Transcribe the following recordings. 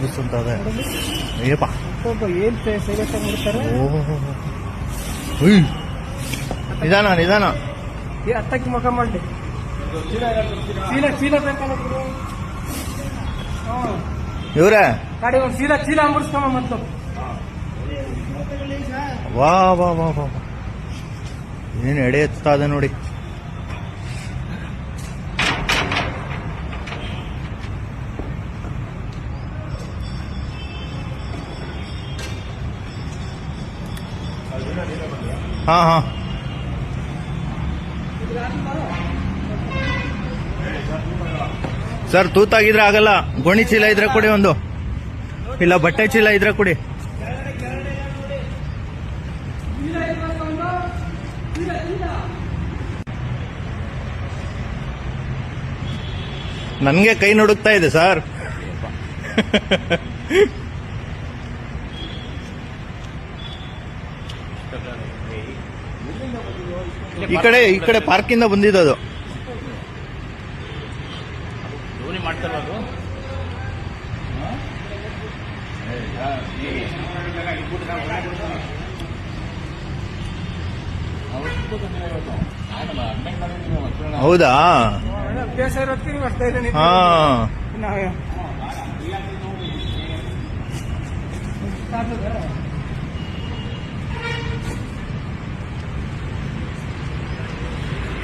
ಬುಸ್ ಅಂತ ಅದೇ ಏನ್ ಆಗಿ ನಿಧಾನ ನಿಧಾನ. ಹತ್ತಕ್ಕೆ ಮುಖ ಮಾಡಿ. ಚೀಲ ಚೀಲ ಬೇಕಲ್ಲ. ಇವ್ರೆ? ಗಾಡಿ ಒಂದು ಚೀಲ ಚೀಲ ಅಂಬರ್ಸ್ಕೊಂಬ ಮತ್ತು. ವಾ ವಾ ವಾ ವಾ ವಾ. ಏನ್ ಎಡೆ ಎತ್ತಾ ಇದೆ ನೋಡಿ. ಹಾ ಹಾ. ಸರ್, ತೂತಾಗಿದ್ರೆ ಆಗಲ್ಲ. ಗೋಣಿ ಚೀಲ ಇದ್ರೆ ಕೊಡಿ ಒಂದು. ಇಲ್ಲ, ಬಟ್ಟೆ ಚೀಲ ಇದ್ರೆ ಕೊಡಿ. ನನಗೆ ಕೈ ನುಡುಕ್ತಾ ಇದೆ, ಸರ್. ಈ ಕಡೆ ಈ ಕಡೆ ಪಾರ್ಕಿಂದ ಬಂದಿದ್ದು ಧೋನಿ ಮಾಡ್ತಾರಲ್ಲ ಅದು ಹೌದಾ? ಹಾ.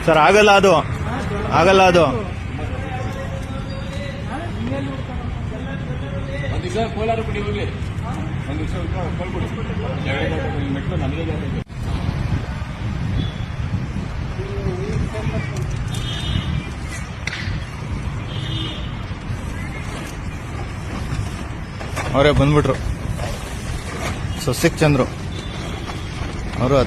ಸರ್ ಆಗಲ್ಲ ಅದು. ಆಗಲ್ಲ ಅದು. ಅವರೇ ಬಂದ್ಬಿಟ್ರು. ಸೊ ಚಂದ್ರು. ಅವರು ಅದೇ